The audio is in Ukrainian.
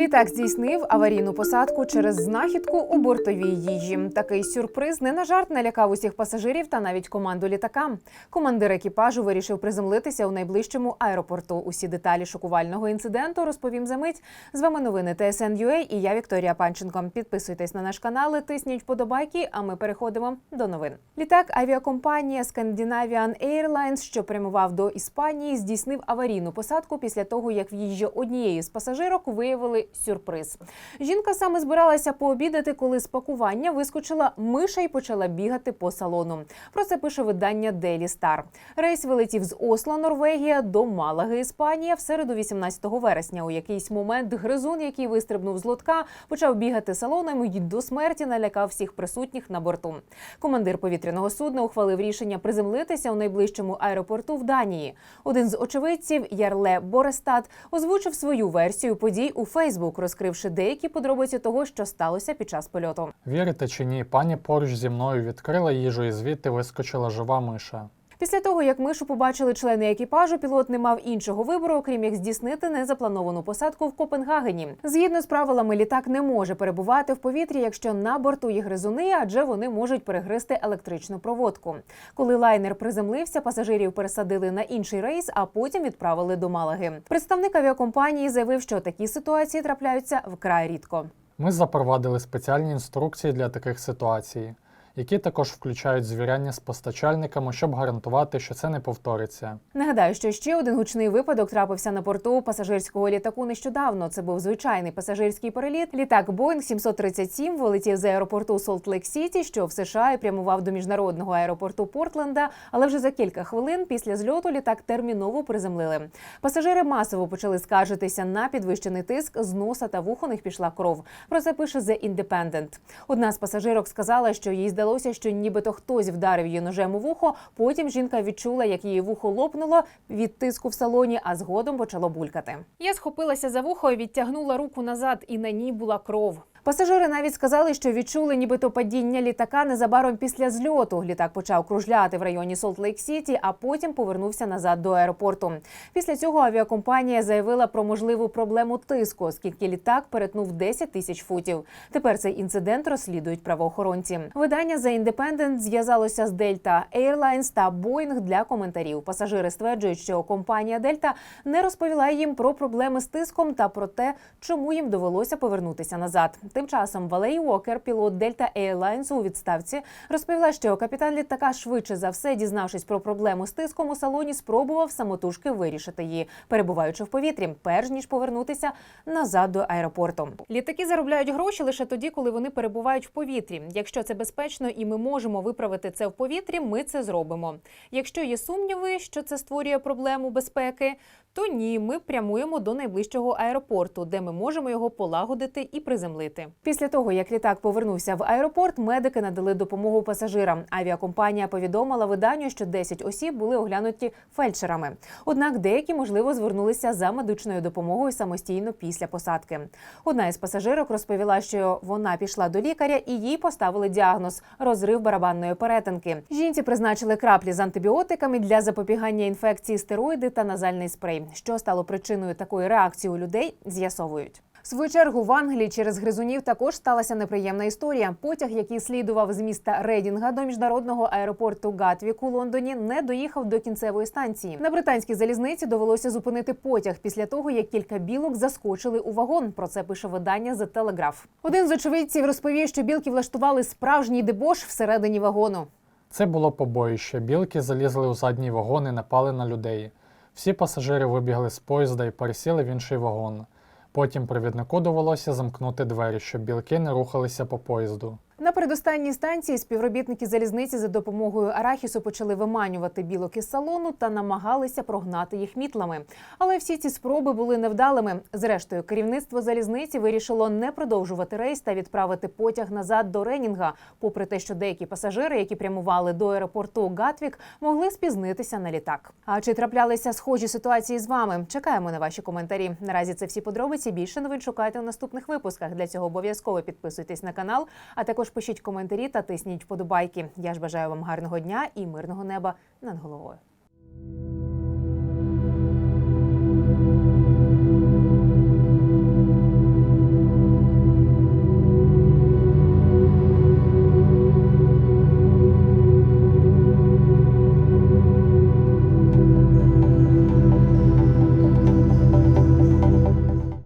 Літак здійснив аварійну посадку через знахідку у бортовій їжі. Такий сюрприз не на жарт налякав усіх пасажирів та навіть команду літака. Командир екіпажу вирішив приземлитися у найближчому аеропорту. Усі деталі шокувального інциденту розповім за мить. З вами новини ТСН.UA і я Вікторія Панченко. Підписуйтесь на наш канал, тисніть вподобайки. А ми переходимо до новин. Літак авіакомпанія Scandinavian Airlines, що прямував до Іспанії, здійснив аварійну посадку після того, як в їжі однієї з пасажирок виявили сюрприз. Жінка саме збиралася пообідати, коли з пакування вискочила миша і почала бігати по салону. Про це пише видання Daily Star. Рейс вилетів з Осло, Норвегія, до Малаги, Іспанія в середу 18 вересня. У якийсь момент гризун, який вистрибнув з лотка, почав бігати салоном і до смерті налякав всіх присутніх на борту. Командир повітряного судна ухвалив рішення приземлитися у найближчому аеропорту в Данії. Один з очевидців Ярле Борестад озвучив свою версію подій у Фейсбук, розкривши деякі подробиці того, що сталося під час польоту. Вірите чи ні, пані поруч зі мною відкрила їжу і звідти вискочила жива миша. Після того, як мишу побачили члени екіпажу, пілот не мав іншого вибору, окрім як здійснити незаплановану посадку в Копенгагені. Згідно з правилами, літак не може перебувати в повітрі, якщо на борту є гризуни, адже вони можуть перегризти електричну проводку. Коли лайнер приземлився, пасажирів пересадили на інший рейс, а потім відправили до Малаги. Представник авіакомпанії заявив, що такі ситуації трапляються вкрай рідко. Ми запровадили спеціальні інструкції для таких ситуацій, які також включають звіряння з постачальниками, щоб гарантувати, що це не повториться. Нагадаю, що ще один гучний випадок трапився на порту пасажирського літаку нещодавно. Це був звичайний пасажирський переліт. Літак Boeing 737 вилетів з аеропорту Солт-Лейк Сіті, що в США і прямував до міжнародного аеропорту Портленда. Але вже за кілька хвилин після зльоту літак терміново приземлили. Пасажири масово почали скаржитися на підвищений тиск. З носа та вух у них пішла кров. Про це пише The Independent. Одна з пасажирок сказала, що їй здалося, що нібито хтось вдарив її ножем у вухо. Потім жінка відчула, як її вухо лопнуло від тиску в салоні, а згодом почало булькати. Я схопилася за вухо, відтягнула руку назад, і на ній була кров. Пасажири навіть сказали, що відчули нібито падіння літака незабаром після зльоту. Літак почав кружляти в районі Солт-Лейк-Сіті, а потім повернувся назад до аеропорту. Після цього авіакомпанія заявила про можливу проблему тиску, оскільки літак перетнув 10 тисяч футів. Тепер цей інцидент розслідують правоохоронці. Видання The Independent зв'язалося з Delta Airlines та Boeing для коментарів. Пасажири стверджують, що компанія Delta не розповіла їм про проблеми з тиском та про те, чому їм довелося повернутися назад. Тим часом Валей Уокер, пілот Delta Airlines у відставці, розповіла, що капітан літака швидше за все, дізнавшись про проблему з тиском у салоні, спробував самотужки вирішити її, перебуваючи в повітрі, перш ніж повернутися назад до аеропорту. Літаки заробляють гроші лише тоді, коли вони перебувають в повітрі. Якщо це безпечно і ми можемо виправити це в повітрі, ми це зробимо. Якщо є сумніви, що це створює проблему безпеки, то ні, ми прямуємо до найближчого аеропорту, де ми можемо його полагодити і приземлити. Після того, як літак повернувся в аеропорт, медики надали допомогу пасажирам. Авіакомпанія повідомила виданню, що 10 осіб були оглянуті фельдшерами. Однак деякі, можливо, звернулися за медичною допомогою самостійно після посадки. Одна із пасажирок розповіла, що вона пішла до лікаря і їй поставили діагноз розрив барабанної перетинки. Жінці призначили краплі з антибіотиками для запобігання інфекції, стероїди та назальний спрей. Що стало причиною такої реакції у людей, з'ясовують. В свою чергу в Англії через гризунів також сталася неприємна історія. Потяг, який слідував з міста Редінга до міжнародного аеропорту Гатвік у Лондоні, не доїхав до кінцевої станції. На британській залізниці довелося зупинити потяг після того, як кілька білок заскочили у вагон. Про це пише видання The Telegraph. Один з очевидців розповів, що білки влаштували справжній дебош всередині вагону. Це було побоїще. Білки залізли у задній вагон і напали на людей. Всі пасажири вибігли з поїзда і пересіли в інший вагон. Потім провіднику довелося замкнути двері, щоб білки не рухалися по поїзду. На передостанній станції співробітники залізниці за допомогою арахісу почали виманювати білок із салону та намагалися прогнати їх мітлами. Але всі ці спроби були невдалими. Зрештою, керівництво залізниці вирішило не продовжувати рейс та відправити потяг назад до Ренінга, попри те, що деякі пасажири, які прямували до аеропорту Гатвік, могли спізнитися на літак. А чи траплялися схожі ситуації з вами? Чекаємо на ваші коментарі. Наразі це всі подробиці. Більше новин шукайте у наступних випусках. Для цього обов'язково підписуйтесь на канал, а також пишіть коментарі та тисніть вподобайки. Я ж бажаю вам гарного дня і мирного неба над головою.